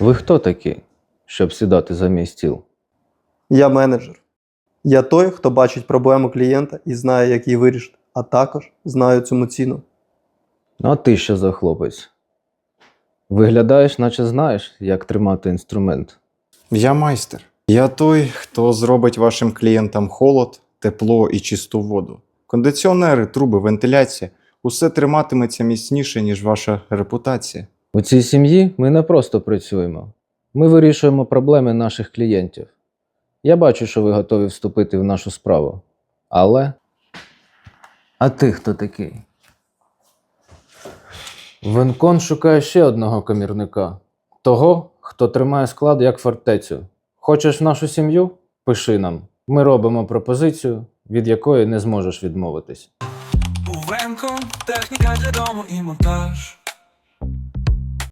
Ви хто такі, щоб сідати за мій стіл? Я менеджер. Я той, хто бачить проблему клієнта і знає, як її вирішити, а також знаю цьому ціну. Ну, а ти що за хлопець? Виглядаєш, наче знаєш, як тримати інструмент. Я майстер. Я той, хто зробить вашим клієнтам холод, тепло і чисту воду. Кондиціонери, труби, вентиляція усе триматиметься міцніше, ніж ваша репутація. У цій сім'ї ми не просто працюємо. Ми вирішуємо проблеми наших клієнтів. Я бачу, що ви готові вступити в нашу справу. Але. А ти хто такий? Венкон шукає ще одного комірника. Того, хто тримає склад як фортецю. Хочеш в нашу сім'ю? Пиши нам. Ми робимо пропозицію, від якої не зможеш відмовитись. Увенко, техніка для дому і монтаж.